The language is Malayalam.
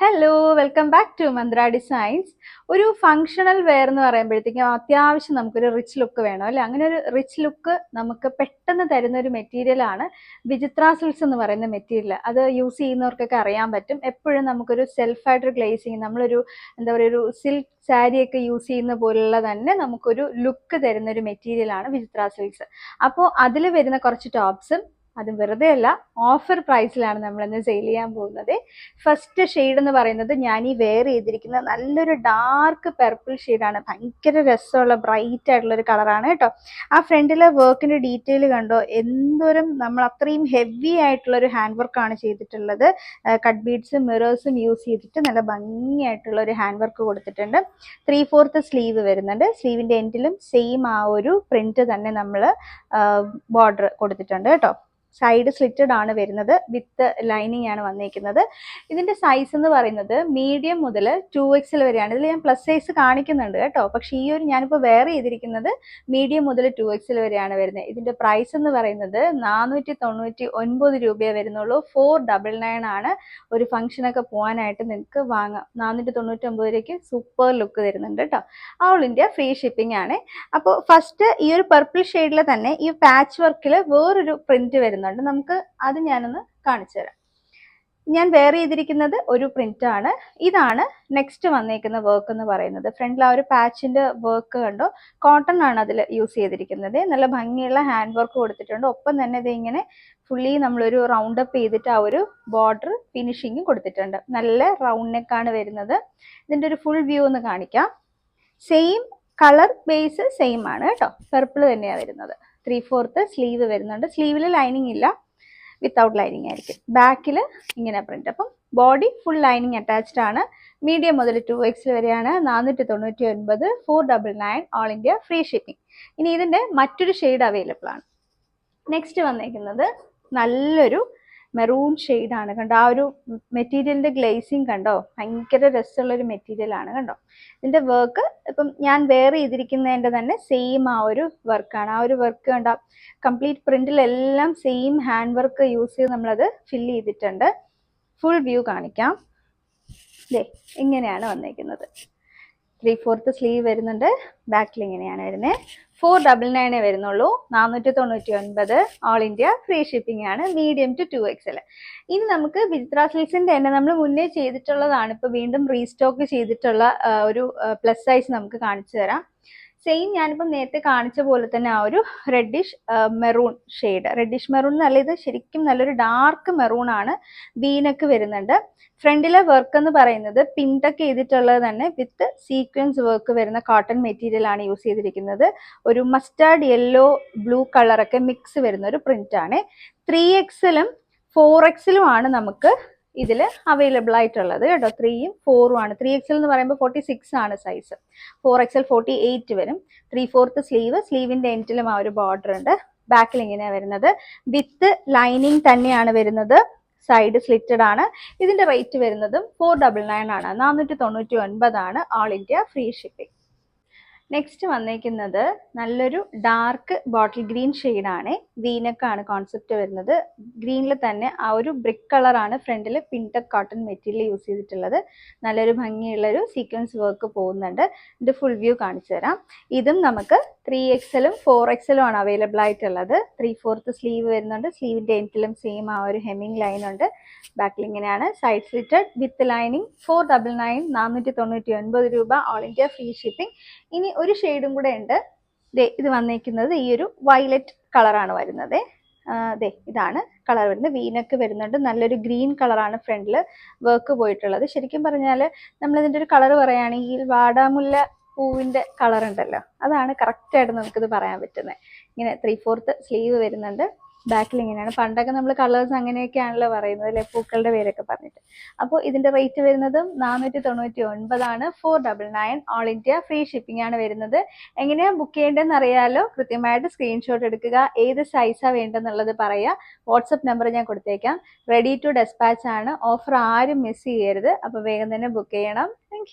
Hello welcome back to Mantra designs ഒരു ഫങ്ഷണൽ വെയർ എന്ന് പറയുമ്പോഴത്തേക്കും അത്യാവശ്യം നമുക്കൊരു റിച്ച് ലുക്ക് വേണം അല്ലേ? അങ്ങനെ ഒരു റിച്ച് ലുക്ക് നമുക്ക് പെട്ടെന്ന് തരുന്ന ഒരു മെറ്റീരിയലാണ് വിചിത്ര സിൽസ് എന്ന് പറയുന്ന മെറ്റീരിയൽ അത് യൂസ് ചെയ്യുന്നവർക്കൊക്കെ അറിയാൻ പറ്റും. എപ്പോഴും നമുക്കൊരു സെൽഫായിട്ടൊരു ഗ്ലേസിങ് നമ്മളൊരു എന്താ പറയുക ഒരു സിൽക്ക് സാരിയൊക്കെ യൂസ് ചെയ്യുന്ന പോലുള്ള തന്നെ നമുക്കൊരു ലുക്ക് തരുന്ന ഒരു മെറ്റീരിയലാണ് വിചിത്ര സിൽക്സ് അപ്പോൾ അതിൽ വരുന്ന കുറച്ച് ടോപ്സും അത് വെറുതെ അല്ല ഓഫർ പ്രൈസിലാണ് നമ്മൾ ഇന്ന് സെയിൽ ചെയ്യാൻ പോകുന്നത്. ഫസ്റ്റ് ഷെയ്ഡ് എന്ന് പറയുന്നത് ഞാൻ ഈ വെയർ ചെയ്തിരിക്കുന്ന നല്ലൊരു ഡാർക്ക് പെർപ്പിൾ ഷെയ്ഡാണ് ഭയങ്കര രസമുള്ള ബ്രൈറ്റ് ആയിട്ടുള്ള ഒരു കളറാണ് കേട്ടോ. ആ ഫ്രണ്ടിലെ വർക്കിന്റെ ഡീറ്റെയിൽ കണ്ടോ? എന്തോരം നമ്മൾ അത്രയും ഹെവി ആയിട്ടുള്ള ഒരു ഹാൻഡ് വർക്കാണ് ചെയ്തിട്ടുള്ളത് കട്ട് ബീഡ്സും മിറേഴ്സും യൂസ് ചെയ്തിട്ട് നല്ല ഭംഗിയായിട്ടുള്ള ഒരു ഹാൻഡ് വർക്ക് കൊടുത്തിട്ടുണ്ട്. ത്രീ ഫോർത്ത് സ്ലീവ് വരുന്നുണ്ട് സ്ലീവിന്റെ എൻഡിലും സെയിം ആ ഒരു പ്രിന്റ് തന്നെ നമ്മൾ ബോർഡർ കൊടുത്തിട്ടുണ്ട് കേട്ടോ. സൈഡ് സ്ലിറ്റഡ് ആണ് വരുന്നത്. വിത്ത് ലൈനിങ് ആണ് വന്നിരിക്കുന്നത് ഇതിന്റെ സൈസ് എന്ന് പറയുന്നത് മീഡിയം മുതൽ ടു എക്സിൽ വരെയാണ്. ഇതിൽ ഞാൻ പ്ലസ് സൈസ് കാണിക്കുന്നുണ്ട് കേട്ടോ. പക്ഷേ ഈ ഒരു ഞാനിപ്പോൾ വേറെ ചെയ്തിരിക്കുന്നത് മീഡിയം മുതൽ ടു എക്സിൽ വരെയാണ് വരുന്നത്. ഇതിന്റെ പ്രൈസ് എന്ന് പറയുന്നത് നാനൂറ്റി തൊണ്ണൂറ്റി ഒൻപത് രൂപയെ വരുന്നുള്ളൂ. ഫോർ ഡബിൾ നയൻ ആണ് ഒരു ഫംഗ്ഷനൊക്കെ പോകാനായിട്ട് നിങ്ങൾക്ക് വാങ്ങാം. നാനൂറ്റി തൊണ്ണൂറ്റി ഒമ്പത് രൂപയ്ക്ക് സൂപ്പർ ലുക്ക് തരുന്നുണ്ട് കേട്ടോ. ഓൾ ഇന്ത്യ ഫ്രീ ഷിപ്പിംഗ് ആണ്. അപ്പോൾ ഫസ്റ്റ് ഈ ഒരു പർപ്പിൾ ഷെയ്ഡിൽ തന്നെ ഈ പാച്ച് വർക്കിൽ വേറൊരു പ്രിന്റ് വരുന്നുണ്ട്. നമുക്ക് അത് ഞാനൊന്ന് കാണിച്ചു തരാം. ഞാൻ വെയർ ചെയ്തിരിക്കുന്നത് ഒരു പ്രിന്റ് ആണ്. ഇതാണ് നെക്സ്റ്റ് വന്നേക്കുന്ന വർക്ക് എന്ന് പറയുന്നത്. ഫ്രണ്ടിൽ ആ ഒരു പാച്ചിന്റെ വർക്ക് കണ്ടോ? കോട്ടൺ ആണ് അതിൽ യൂസ് ചെയ്തിരിക്കുന്നത്. നല്ല ഭംഗിയുള്ള ഹാൻഡ് വർക്ക് കൊടുത്തിട്ടുണ്ട്. ഒപ്പം തന്നെ ഇത് ഇങ്ങനെ ഫുള്ളി നമ്മളൊരു റൗണ്ട് അപ്പ് ചെയ്തിട്ട് ആ ഒരു ബോർഡർ ഫിനിഷിങ്ങും കൊടുത്തിട്ടുണ്ട്. നല്ല റൗണ്ട് നെക്കാണ് വരുന്നത്. ഇതിന്റെ ഒരു ഫുൾ വ്യൂ ഒന്ന് കാണിക്കാം. സെയിം കളർ ബേസ് സെയിം ആണ് കേട്ടോ. പർപ്പിൾ തന്നെയാണ് വരുന്നത്. ത്രീ ഫോർത്ത് സ്ലീവ് വരുന്നുണ്ട്. സ്ലീവിൽ ലൈനിങ് ഇല്ല. വിത്തൗട്ട് ലൈനിങ് ആയിരിക്കും. ബാക്കിൽ ഇങ്ങനെ പ്രിന്റ് അപ്പം ബോഡി ഫുൾ ലൈനിങ് അറ്റാച്ച്ഡ് ആണ്. മീഡിയം മുതൽ ടു എക്സ് വരെയാണ്. നാനൂറ്റി തൊണ്ണൂറ്റി ഒൻപത് four double nine all India free shipping ഇനി ഇതിന്റെ മറ്റൊരു ഷെയ്ഡ് അവൈലബിൾ ആണ്. നെക്സ്റ്റ് വന്നേക്കുന്നത് നല്ലൊരു മെറൂൺ ആണ്. കണ്ടോ? ആ ഒരു മെറ്റീരിയലിന്റെ ഗ്ലേസിങ് കണ്ടോ? ഭയങ്കര രസമുള്ള ഒരു മെറ്റീരിയൽ ആണ് കണ്ടോ? ഇതിന്റെ വർക്ക് ഇപ്പം ഞാൻ വെയർ ചെയ്തിരിക്കുന്നതിന്റെ തന്നെ സെയിം ആ ഒരു വർക്കാണ് ആ ഒരു വർക്ക് കണ്ടോ? കംപ്ലീറ്റ് പ്രിന്റിലെല്ലാം സെയിം ഹാൻഡ് വർക്ക് യൂസ് ചെയ്ത് നമ്മളത് ഫില്ല് ചെയ്തിട്ടുണ്ട്. ഫുൾ വ്യൂ കാണിക്കാം. ദേ ഇങ്ങനെയാണ് വന്നേക്കുന്നത്. ത്രീ ഫോർത്ത് സ്ലീവ് വരുന്നുണ്ട്. ബാക്കിൽ ഇങ്ങനെയാണ് വരുന്നത് ഫോർ ഡബിൾ നയനേ വരുന്നുള്ളൂ. നാനൂറ്റി തൊണ്ണൂറ്റി ഒൻപത്. ഓൾ ഇന്ത്യ ഫ്രീ ഷിപ്പിംഗ് ആണ്. മീഡിയം ടു ടു എക്സൽ ഇനി നമുക്ക് വിചിത്ര സിൽസിന്റെ തന്നെ നമ്മൾ മുന്നേ ചെയ്തിട്ടുള്ളതാണ്. ഇപ്പൊ വീണ്ടും റീസ്റ്റോക്ക് ചെയ്തിട്ടുള്ള ഒരു പ്ലസ് സൈസ് നമുക്ക് കാണിച്ചു തരാം. സെയിം ഞാനിപ്പം നേരത്തെ കാണിച്ച പോലെ തന്നെ ആ ഒരു reddish maroon shade reddish maroon എന്നല്ല ഇത് ശരിക്കും നല്ലൊരു ഡാർക്ക് മെറൂൺ ആണ്. വീനക്ക് വരുന്നുണ്ട്. ഫ്രണ്ടിലെ വർക്ക് എന്ന് പറയുന്നത് പിൻടക്ക് ചെയ്തിട്ടുള്ളത് തന്നെ വിത്ത് സീക്വൻസ് വർക്ക് വരുന്ന കോട്ടൺ മെറ്റീരിയൽ ആണ് യൂസ് ചെയ്തിരിക്കുന്നത്. ഒരു മസ്റ്റാർഡ് യെല്ലോ ബ്ലൂ കളറൊക്കെ മിക്സ് വരുന്ന ഒരു പ്രിന്റ് ആണ്. ത്രീ എക്സിലും ഫോർ എക്സിലും ആണ് നമുക്ക് ഇതിൽ അവൈലബിൾ ആയിട്ടുള്ളത് കേട്ടോ. ത്രീയും ഫോറും ആണ്. ത്രീ എക്സൽ എന്ന് പറയുമ്പോൾ ഫോർട്ടി സിക്സ് ആണ് size four XL forty eight വരും. ത്രീ ഫോർത്ത് സ്ലീവ് സ്ലീവിന്റെ എന്റിലും ആ ഒരു ബോർഡർ ഉണ്ട്. ബാക്കിൽ ഇങ്ങനെയാണ് വരുന്നത്. വിത്ത് ലൈനിങ് തന്നെയാണ് വരുന്നത്. സൈഡ് സ്ലിറ്റഡ് ആണ്. ഇതിന്റെ റേറ്റ് വരുന്നതും ഫോർ ഡബിൾ നയൻ ആണ്. നാനൂറ്റി തൊണ്ണൂറ്റി ഒൻപതാണ് all India free shipping next വന്നേക്കുന്നത് നല്ലൊരു ഡാർക്ക് ബോട്ടിൽ ഗ്രീൻ ഷെയ്ഡാണ് വീനക്കാണ് കോൺസെപ്റ്റ് വരുന്നത്. ഗ്രീനിൽ തന്നെ ആ ഒരു ബ്രിക്ക് കളറാണ് ഫ്രണ്ടിൽ പിൻടക് കോട്ടൺ മെറ്റീരിയൽ യൂസ് ചെയ്തിട്ടുള്ളത്. നല്ലൊരു ഭംഗിയുള്ളൊരു സീക്വൻസ് വർക്ക് പോകുന്നുണ്ട്. ഇത് ഫുൾ വ്യൂ കാണിച്ചു തരാം. ഇതും നമുക്ക് ത്രീ എക്സലും ഫോർ എക്സലും ആണ് അവൈലബിൾ ആയിട്ടുള്ളത്. ത്രീ ഫോർത്ത് സ്ലീവ് വരുന്നുണ്ട്. സ്ലീവിന്റെ എൻഡിലും സെയിം ആ ഒരു ഹെമ്മിങ് ലൈൻ ഉണ്ട്. ബാക്കിൽ ഇങ്ങനെയാണ്. Side slitted with lining four double nine നാനൂറ്റി തൊണ്ണൂറ്റി ഒൻപത് രൂപ ഓൾ ഇന്ത്യ ഫ്രീ ഷിപ്പിംഗ് ഇനി ഒരു ഷെയ്ഡും കൂടെ ഉണ്ട്. ദേ ഇത് വന്നേക്കുന്നത് ഈ ഒരു വയലറ്റ് കളറാണ് വരുന്നത്. ദേ ഇതാണ് കളർ വരുന്നത്. വീനക്ക് വരുന്നുണ്ട്. നല്ലൊരു ഗ്രീൻ കളറാണ് ഫ്രണ്ടിൽ വർക്ക് പോയിട്ടുള്ളത്. ശരിക്കും പറഞ്ഞാൽ നമ്മളിതിന്റെ ഒരു കളർ പറയുകയാണെങ്കിൽ വാടാമുല്ല പൂവിന്റെ കളർ ഉണ്ടല്ലോ. അതാണ് കറക്റ്റായിട്ട് നമുക്കിത് പറയാൻ പറ്റുന്നത്. ഇങ്ങനെ ത്രീ ഫോർത്ത് സ്ലീവ് വരുന്നുണ്ട്. ബാക്കിൽ ഇങ്ങനെയാണ്. പണ്ടൊക്കെ നമ്മൾ കളേഴ്സ് അങ്ങനെയൊക്കെയാണല്ലോ പറയുന്നത് അല്ലെ? പൂക്കളുടെ പേരൊക്കെ പറഞ്ഞിട്ട്. അപ്പോൾ ഇതിന്റെ റേറ്റ് വരുന്നതും നാനൂറ്റി തൊണ്ണൂറ്റി ഒൻപതാണ് four double nine all India free shipping ആണ് വരുന്നത്. എങ്ങനെയാ ബുക്ക് ചെയ്യേണ്ടതെന്ന് അറിയാലോ? കൃത്യമായിട്ട് സ്ക്രീൻഷോട്ട് എടുക്കുക. ഏത് സൈസാണ് വേണ്ടതെന്നുള്ളത് പറയുക. വാട്സപ്പ് നമ്പർ ഞാൻ കൊടുത്തേക്കാം. റെഡി ടു ഡെസ്പാച്ച് ആണ്. ഓഫർ ആരും മിസ് ചെയ്യരുത്. അപ്പോൾ വേഗം തന്നെ ബുക്ക് ചെയ്യണം. താങ്ക്